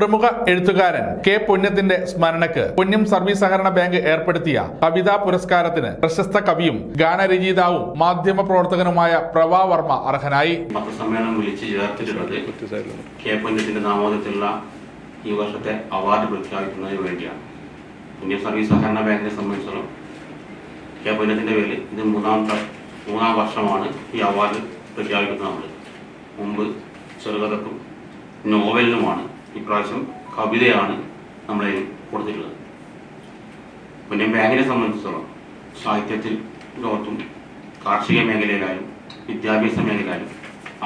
പ്രമുഖ എഴുത്തുകാരൻ കെ പൊന്നത്തിന്റെ സ്മരണക്ക് പുണ്യം സർവീസ് സഹകരണ ബാങ്ക് ഏർപ്പെടുത്തിയ കവിതാ പുരസ്കാരത്തിന് പ്രശസ്ത കവിയും ഗാനരചയിതാവും മാധ്യമ പ്രവർത്തകനുമായ പ്രഭാ വർമ്മ അർഹനായി. പത്രസമ്മേളനം വിളിച്ച് ചേർത്തിട്ടുള്ളത് കെ പുണ്യത്തിന്റെ നാമോദത്തിലുള്ള ഈ വർഷത്തെ അവാർഡ് പ്രഖ്യാപിക്കുന്നതിന് വേണ്ടിയാണ്. ഇന്ത്യൻ സർവീസ് സഹകരണ ബാങ്കിനെ സംബന്ധിച്ചിടത്തോളം കെ പുണ്യത്തിന്റെ പേരിൽ ഇത് മൂന്നാം മൂന്നാം വർഷമാണ് ഈ അവാർഡ് പ്രഖ്യാപിക്കുന്നത് മുമ്പ് ചെറുകഥക്കും നോവലിനുമാണ് ഇപ്രാവശ്യം കവിതയാണ് നമ്മളെ കൊടുത്തിട്ടുള്ളത്. പിന്നെ ബാങ്കിനെ സംബന്ധിച്ചിടത്തോളം സാഹിത്യത്തിൽ ലോകത്തും കാർഷിക മേഖലയിലായാലും വിദ്യാഭ്യാസ മേഖലയിലായാലും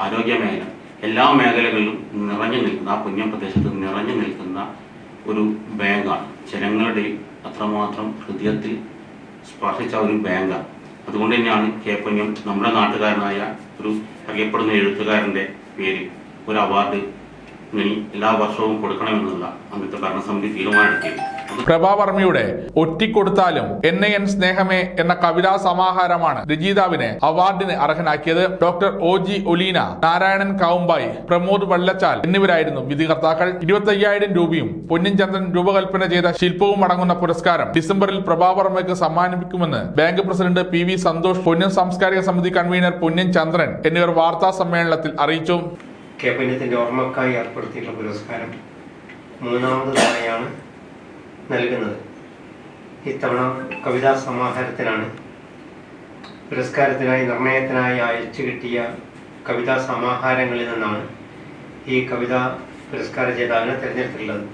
ആരോഗ്യ മേഖല എല്ലാ മേഖലകളിലും നിറഞ്ഞു നിൽക്കുന്ന ആ പുണ്യം പ്രദേശത്ത് നിറഞ്ഞു നിൽക്കുന്ന ഒരു ബാങ്കാണ്. ജനങ്ങളുടെ അത്രമാത്രം ഹൃദയത്തിൽ സ്പർശിച്ച ഒരു ബാങ്കാണ്. അതുകൊണ്ട് തന്നെയാണ് കെ പുണ്യം നമ്മുടെ നാട്ടുകാരനായ ഒരു അറിയപ്പെടുന്ന എഴുത്തുകാരന്റെ പേരിൽ ഒരു അവാർഡ് എല്ലാ വർഷവും കൊടുക്കണമെന്നുള്ള അന്നത്തെ ഭരണസമിതി തീരുമാനമെടുത്തിയത് പ്രഭാവർമ്മയുടെ പ്രഭാ വർമ്മയുടെ ഒറ്റിക്കൊടുത്താലും എന്നെ എൻ സ്നേഹമേ എന്ന കവിതാ സമാഹാരമാണ് രചയിതാവിനെ അവാർഡിന് അർഹനാക്കിയത് doctor O G Oleena Narayanan Kavumbayi Pramod Vallachal എന്നിവരായിരുന്നു വിധികർത്താക്കൾ. ഇരുപത്തയ്യായിരം രൂപയും പൊന്നിൻ ചന്ദ്രൻ രൂപകൽപ്പന ചെയ്ത ശില്പവും അടങ്ങുന്ന പുരസ്കാരം ഡിസംബറിൽ പ്രഭാവർമ്മയ്ക്ക് സമ്മാനിപ്പിക്കുമെന്ന് bank president P V Santhosh പൊന്നിൻ സാംസ്കാരിക സമിതി കൺവീനർ പൊന്നിൻ ചന്ദ്രൻ എന്നിവർ വാർത്താ സമ്മേളനത്തിൽ അറിയിച്ചു. കെ പുണ്യത്തിന്റെ ഓർമ്മക്കായി ഏർപ്പെടുത്തിയിട്ടുള്ള പുരസ്കാരം മൂന്നാമത് തവണയാണ് നൽകുന്നത്. ഇത്തവണ കവിതാ സമാഹാരത്തിനാണ് പുരസ്കാരത്തിനായി നിർണയത്തിനായി അയച്ചു കിട്ടിയ കവിതാ സമാഹാരങ്ങളിൽ നിന്നാണ് ഈ കവിതാ പുരസ്കാര ജേതാവിനെ തിരഞ്ഞെടുത്തിട്ടുള്ളത്.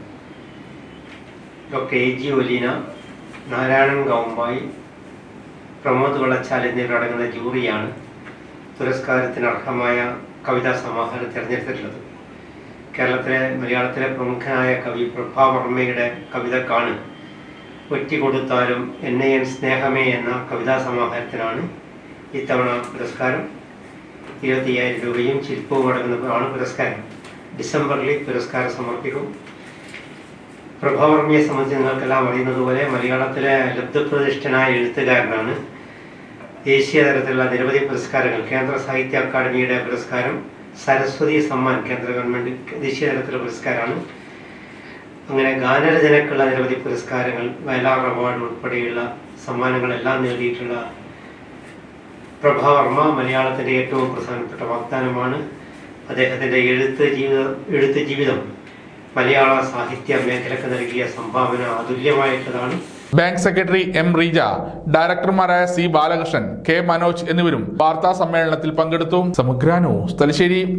Doctor A G. Oleena Narayanan Gaumbayi Pramod Valachal എന്നിവരടങ്ങുന്ന ജൂറിയാണ് പുരസ്കാരത്തിന് അർഹമായ കവിതാ സമാഹാരം തിരഞ്ഞെടുത്തിട്ടുള്ളത് കേരളത്തിലെ മലയാളത്തിലെ പ്രമുഖനായ കവി പ്രഭാ വർമ്മയുടെ കവിതക്കാണ് കൊടുത്താലും എന്നെ എൻ സ്നേഹമേ എന്ന കവിതാ സമാഹാരത്തിനാണ് ഇത്തവണ പുരസ്കാരം. ഇരുപത്തി അയ്യായിരം രൂപയും ശില്പവും അടങ്ങുന്നതാണ് പുരസ്കാരം. ഡിസംബറിൽ പുരസ്കാരം സമർപ്പിക്കും. പ്രഭാവർമ്മയെ സംബന്ധിച്ച് നിങ്ങൾക്കെല്ലാം അറിയുന്നത് പോലെ മലയാളത്തിലെ ലബ്ധപ്രതിഷ്ഠനായ എഴുത്തുകാരനാണ് ദേശീയ തലത്തിലുള്ള നിരവധി പുരസ്കാരങ്ങൾ കേന്ദ്ര സാഹിത്യ അക്കാദമിയുടെ പുരസ്കാരം സരസ്വതി സമ്മാൻ കേന്ദ്ര ഗവൺമെന്റ് ദേശീയ തലത്തിലുള്ള പുരസ്കാരമാണ്. അങ്ങനെ ഗാനരചനക്കുള്ള നിരവധി പുരസ്കാരങ്ങൾ വയലാർ അവാർഡ് ഉൾപ്പെടെയുള്ള സമ്മാനങ്ങളെല്ലാം നേടിയിട്ടുള്ള പ്രഭാവർമ്മ മലയാളത്തിന്റെ ഏറ്റവും പ്രധാനപ്പെട്ട വാഗ്ദാനമാണ്. അദ്ദേഹത്തിന്റെ എഴുത്ത് ജീവിതം എഴുത്ത് ജീവിതം മലയാള സാഹിത്യ മേഖലക്ക് നൽകിയ സംഭാവന അതുല്യമായിട്ടുള്ളതാണ്. ബാങ്ക് സെക്രട്ടറി എം റീജ ഡയറക്ടർമാരായ സി ബാലകൃഷ്ണൻ കെ മനോജ് എന്നിവരും വാർത്താ സമ്മേളനത്തിൽ പങ്കെടുത്തു. സമഗ്രാനോ തലശ്ശേരി.